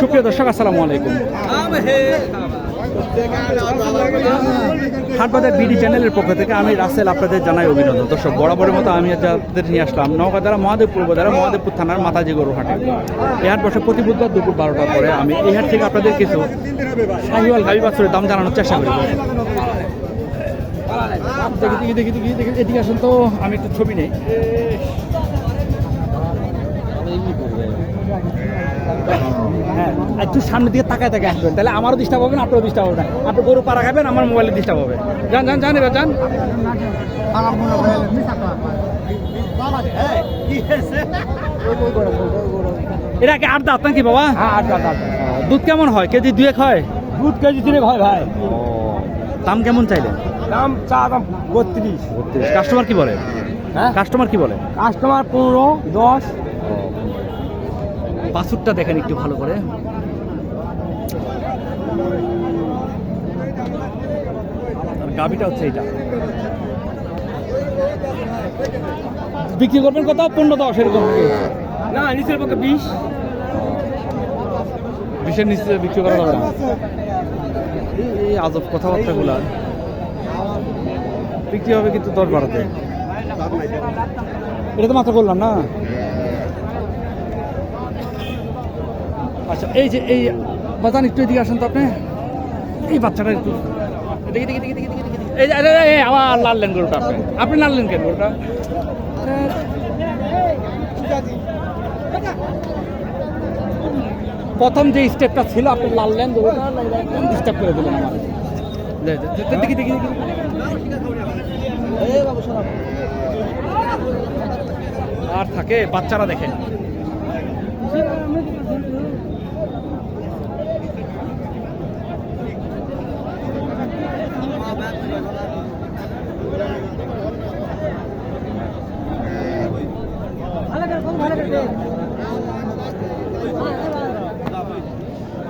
সুপ্রিয় দর্শক, আসসালামু আলাইকুম। হাটবাজার বিডি চ্যানেলের পক্ষ থেকে আমি রাসেল আপনাদের জানাই অভিনন্দন। দর্শক, বরাবরের মতো আমি আপনাদের নিয়ে আসলাম। নওগাঁ দ্বারা মহাদেবপুর উপজেলা, মহাদেবপুর থানার মাতাজি গরু হাটে। এই হাট বসে প্রতি বুধবার দুপুর বারোটার পরে আমি এই হাট থেকে আপনাদের কিছু শাহিওয়াল গাড়ি বাছুরের দাম জানানোর চেষ্টা করি। এদিকে আসুন তো, আমি একটু ছবি নেই। হ্যাঁ একটু সামনের দিকে তাকায় তাকায় আসবেন। তাহলে আমারও ডিস্টার্ব হবে না আপনারও ডিস্টার্ব হবে না। আপনি গরু পাড়া খাবেন আমার মোবাইলে ডিস্টার্ব হবে। যান যান যান এবার যান। এটা কি আট দাঁত নাকি বাবা? হ্যাঁ আট দাঁত দুধ কেমন হয়? কেজি দুয়েক হয়? দুধ কেজি তিনে হয় ভাই। দাম কেমন চাইলেন দাম চা দাম বত্রিশ। কাস্টমার কি বলে? হ্যাঁ? কাস্টমার কি বলে? কাস্টমার পনেরো দশ। বাছুরটা দেখেন একটু ভালো করে। গাবিটা হচ্ছে এইটা। বিক্রি করবেন কত? পনেরো দশ এরকম না নিচের পক্ষে বিশ। বিশের নিচে বিক্রি করা যাবে না। এই- এই আজব কথাবার্তাগুলা। বিক্রি হবে কিন্তু দশ বাড়াতে এটা তো মাত্র করলাম না? আচ্ছা এই যে এই বাজান একটু এদিকে আসেন তো আপনি। এই বাচ্চাটা একটু। দেখি দেখি দেখি দেখি দেখি দেখি এই যে, আবার লাললেন গরুটা আপনি। আপনি লাললেন কেন গরুটা? প্রথম যে স্টেপটা ছিল আপনি লাললেন গরুটা ডিস্টার্ব করে দিলেন আমার দেখি দেখি দেখি আর থাকে বাচ্চারা দেখেন।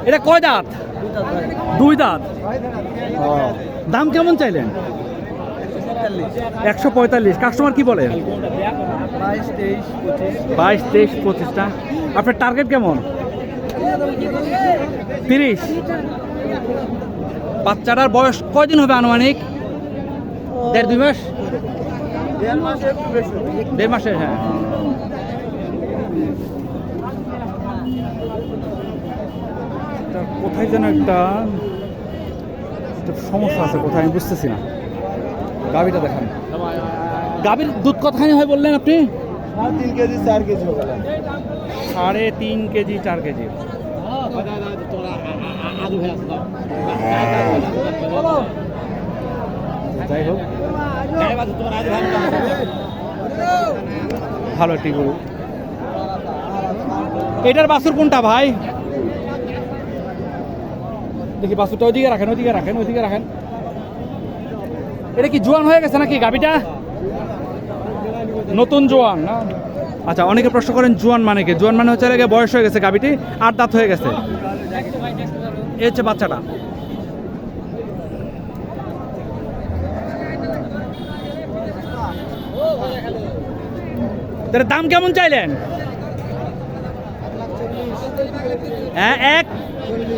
এটা কয় দাঁত? দুই দাঁত। দাম কেমন চাইলেন? একশো পঁয়তাল্লিশ। কাস্টমার কি বলে? বাইশ, তেইশ পঁচিশটা আপনার টার্গেট কেমন? তিরিশ। বাচ্চাটার বয়স কয়দিন হবে আনুমানিক? দেড়, দুই মাসে? দেড় মাসের হ্যাঁ। এটা কোথায় যেন একটা একটা সমস্যা আছে কোথায় আমি বুঝতেছি না। গাবিটা দেখান। গাবির দুধ কতখানি হয় বললেন আপনি? তিন কেজি চার কেজি সাড়ে তিন কেজি চার কেজি। যাই হোক। ভালো একটি গরু এটার বাসুর কোনটা ভাই? দেখি বাছুরটা ওইদিকে রাখেন ওইদিকে রাখেন ওইদিকে রাখেন। এটা কি জোয়ান হয়ে গেছে নাকি গাবিটা নতুন জোয়ান, না? আচ্ছা অনেকে প্রশ্ন করেন জোয়ান মানে কি? জোয়ান মানে হচ্ছে আগে বয়স হয়ে গেছে গাবিটি আট দাঁত হয়ে গেছে। এই হচ্ছে বাচ্চাটা। দাম কেমন চাইলেন? হ্যাঁ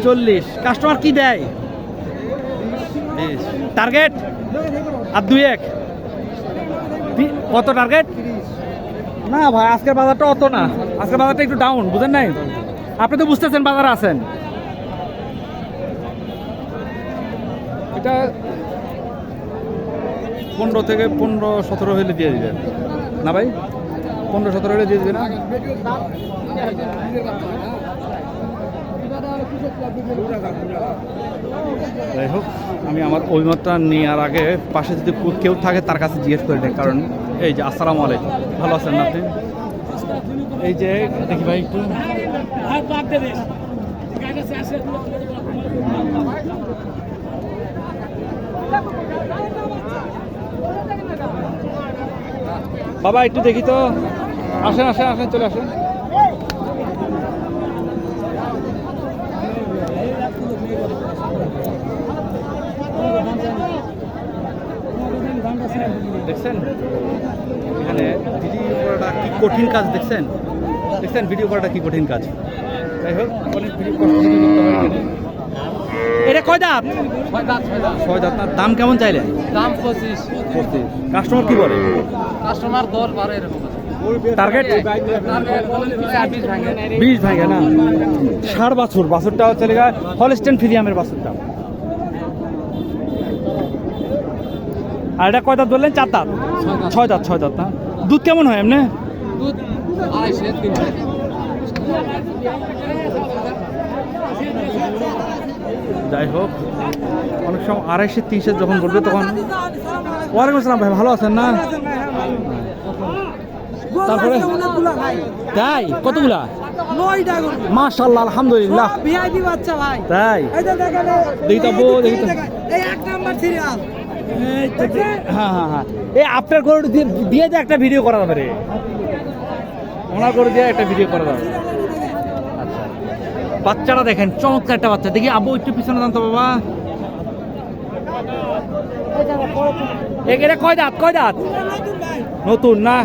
চল্লিশ। কাস্টমার কি দেয়? টার্গেট আর দুই এক। কত টার্গেট না ভাই আজকের বাজারটা অত না। আজকের বাজারটা একটু ডাউন বুঝেন নাই? আপনি তো বুঝতেছেন বাজারে আছেন। এটা পনেরো থেকে পনেরো সতেরো হলে দিয়ে দিবেন। না ভাই? পনেরো সতেরো হলে দিয়ে দিবেন না? যাই হোক, আমি আমার অভিমতটা নেওয়ার আগে পাশে যদি কেউ থাকে তার কাছে জিজ্ঞেস করে নেই, কারণ এই যে, আসসালামু আলাইকুম। ভালো আছেন আপনি? এই যে, দেখি ভাই একটু। বাবা, একটু দেখি তো। আসেন আসেন আসেন, চলে আসেন। দেখছেন? এখানে ভিডিও করাটা কি কঠিন কাজ দেখছেন? দেখছেন ভিডিও করাটা কি কঠিন কাজ? যাই হোক অনেক ভিডিও করতে এটা কয় দাঁত? ছয় দাঁত দাম কেমন চাইলেন দাম পঁচিশ। কাস্টমার কি বলে? কাস্টমার দশ বারো এরকম টার্গেট বিশ ভাঙে না। ষাট বাছুর বাছুরটা হচ্ছে হলস্টেন ফিরিয়ামের বাছুরটা। আর এটা কয় দাঁত বললেন চার দাঁত? ছয় দাঁত ছয় দাঁত না? দুধ কেমন হয় এমনি? যাই হোক অনেক সময় আড়াইশো তিনশো যখন বলবে তখন ওয়ালাইকুম আসসালাম ভাই ভালো আছেন না? তারপরে তাই কতগুলা? মাশাল্লাহ আলহামদুলিল্লাহ। ভিআইপি বাচ্চা ভাই। তাই। দেখি তো বউ, দেখি তো। এই এক নাম্বার সিরিয়াল হ্যাঁ হ্যাঁ হ্যাঁ। এই আপনার গরু দিয়ে যে একটা ভিডিও করা যাবে রে। ওনার গরু দিয়ে একটা ভিডিও করা যাবে আচ্ছা। বাচ্চারা দেখেন, চমৎকার একটা বাচ্চা। দেখি আবু একটু পিছনে জানতো বাবা। এটা কয় দাঁত? কয় দাঁত? নতুন না?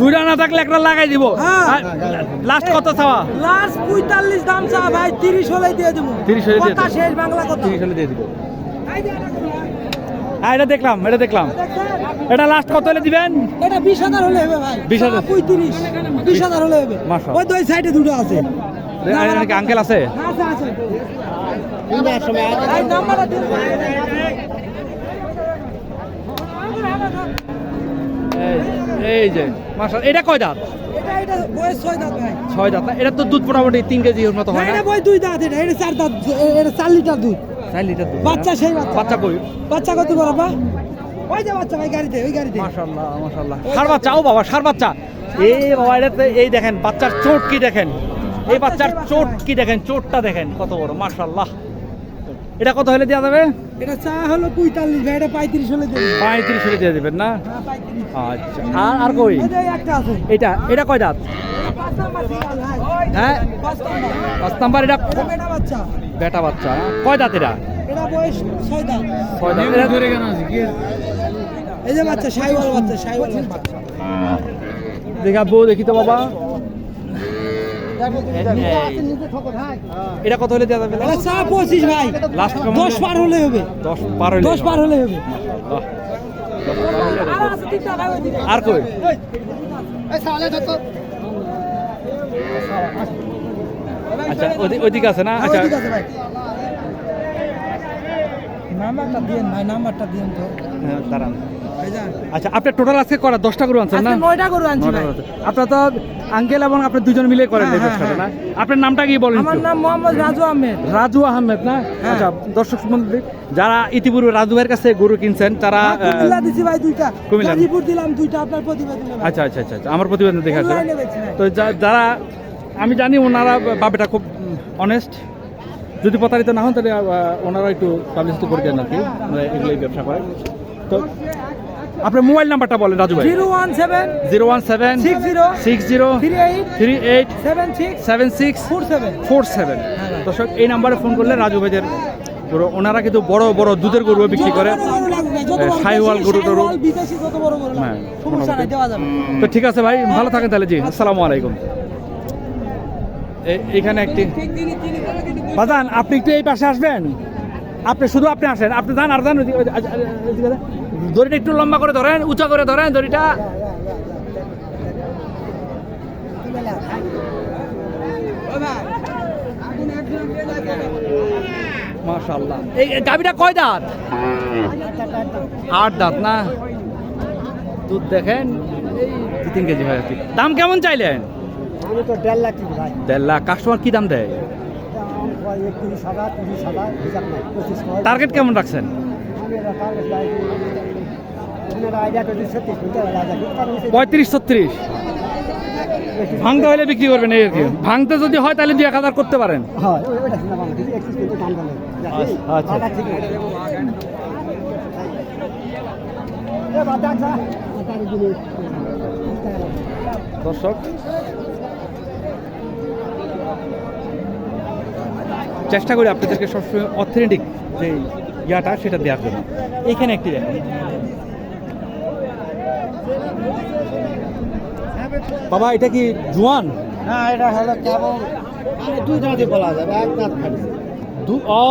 দুইটা না থাকলে একটা লাগাই দিব। হ্যাঁ। লাস্ট কত চাওয়া? লাস্ট পঁয়তাল্লিশ দাম চা ভাই। তিরিশ হলে দিয়ে দেবো। 30 হলে দিয়ে শেষ বাংলা কথা। তিরিশ হলে দিয়ে দিব। হ্যাঁ এটা দেখলাম এটা দেখলাম। এটা লাস্ট কত হলে দিবেন? এটা বিশ হাজার হলে হবে ভাই। 20,000 পঁয়ত্রিশ। বিশ হাজার হলে হবে। ওই দুই সাইডে দুটো আছে। আঙ্কেল আছে। আছে? আছে এই যে মাশাল এটা কয় দাঁত? এটা এটা বয়স ছয় দাঁত না এটা তো দুধ মোটামুটি তিন কেজির মতো হয় না? এটা বয় দুই দাঁত এটা এটা চার দাঁত এটা চার লিটার দুধ। চার লিটার দুধ বাচ্চা সেই বাচ্চা। বাচ্চা কই? বাচ্চা কত বড় বা ওই যে বাচ্চা ভাই গাড়িতে ওই গাড়িতে। মাশাল্লাহ মাশাল্লাহ সার বাচ্চা ও বাবা সার বাচ্চা। এই বাবা এটাতে এই দেখেন বাচ্চার চোট কি দেখেন? এই বাচ্চার চোট কি দেখেন? চোটটা দেখেন কত বড় মাশাল্লাহ এটা কত হলে দেওয়া যাবে? এটা চা হলো পঁয়তাল্লিশ ভাই এটা পঁয়ত্রিশ হলে দেবে। পঁয়ত্রিশ হলে দিয়ে দেবেন না? হ্যাঁ, 35 আচ্ছা আর আর কই? এই একটা আছে। এটা এটা কয় দাঁত। হ্যাঁ? পাঁচ নাম্বার। এটা বেটা বাচ্চা। বেটা বাচ্চা কয় দাঁত এটা? এটা বয়স ছয় দাঁত। ছয় দাঁত। এটা- এই যে বাচ্চা সাইওয়াল বাচ্চা সাইওয়াল বাচ্চা। দেখা বউ দেখি তো বাবা। এটা কত হলে দেওয়া যাবে? চা পঁচিশ ভাই। লাস্ট দশ পার হলে হবে। দশ বারো হলে দশ পার হলে হবে। আর কই? আচ্ছা ওইদিকে আছে না? আচ্ছা। নাম্বারটা দিন ভাই নাম্বারটা দিন তো। হ্যাঁ, দাঁড়ান। আচ্ছা আপনার টোটাল আজকে করা দশটা গরু আনছেন না? নয়টা গরু আনছি। আপনার তো আঙ্কেল এবং আপনি দুজন মিলে করেন এই হ্যাঁ, না? হ্যাঁ, আপনার নামটা কি বলেন আমার নাম মোহাম্মদ রাজু আহমেদ। রাজু আহমেদ না? হ্যাঁ। আচ্ছা দর্শক মন্ডলী যারা ইতিপূর্বে রাজু ভাইয়ের কাছে গরু কিনছেন তারা হ্যাঁ, কুমিল্লা দিছি ভাই দুইটা। কুমিল্লা। গাজীপুর দিলাম দুইটা আপনার প্রতিবেদনে। আচ্ছা আচ্ছা আচ্ছা আচ্ছা, আমার প্রতিবেদন দেখে। তো যারা আমি জানি ওনারা বাবাটা খুব অনেস্ট যদি প্রতারিত না হন তাহলে ওনারা একটু পাবলিসিটি করে দেন আর কি। এগুলোই ব্যবসা করে। তো আপনার মোবাইল নাম্বারটা বলেন রাজু ভাই। Zero one seven zero one seven six zero six zero three eight three eight seven six seven six four seven. Four seven. দর্শক এই নাম্বারে ফোন করলে রাজু ভাইদের গরু ওনারা কিন্তু বড় বড় দুধের গরু বিক্রি করে। সাইওয়াল গরু টরু। হ্যাঁ, তো ঠিক আছে ভাই ভালো থাকেন তাহলে জি আসসালামু আলাইকুম। এখানে একটি বাজান আপনি একটু এই পাশে আসবেন? আপনি শুধু আপনি আসেন আপনি যান আর যান। দড়িটা একটু লম্বা করে ধরেন উঁচা করে ধরেন দড়িটা। মাশাআল্লাহ। এই গাবিটা কয় দাঁত? আট দাঁত না? দুধ দেখেন। এই দু তিন কেজি হয় দাম কেমন চাইলেন? আমি তো দেড় লাখ ভাই। দেড় লাখ। কাস্টমার কি দাম দেয়? টার্গেট কেমন রাখছেন? পঁয়ত্রিশ, ছত্রিশ। ভাঙতে হলে বিক্রি করবেন, এই আর কি। ভাঙতে যদি হয়, তাহলে দুই এক হাজার করতে পারেন। দর্শক। চেষ্টা করি আপনাদেরকে সবসময় অথেন্টিক যে ইয়াটা, সেটা দেওয়ার জন্য। এখানে একটি দেখেন। বাবা এটা কি জোয়ান? না এটা হলো কেবল মানে দুই দাঁতে বলা যাবে এক দাঁত দু- ও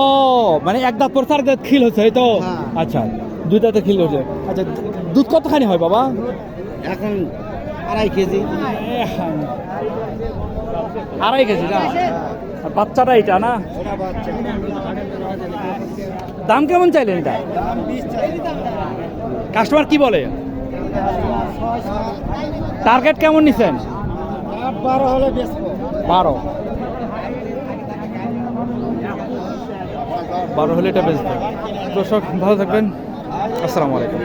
মানে এক দাঁত পর চার দাঁত খিল হচ্ছে এই তো? হ্যাঁ। আচ্ছা দুই দাঁতে খিল হচ্ছে। আচ্ছা দুধ কতখানি হয় বাবা? এখন আড়াই কেজি। আড়াই কেজি না? আর বাচ্চাটা এটা না? দাম কেমন চাইলেন এটা? কাস্টমার কি বলে? টার্গেট কেমন নিছেন? বারো হলে বারো। বারো হলে এটা বেচবেন দর্শক ভালো থাকবেন। আসসালামু আলাইকুম।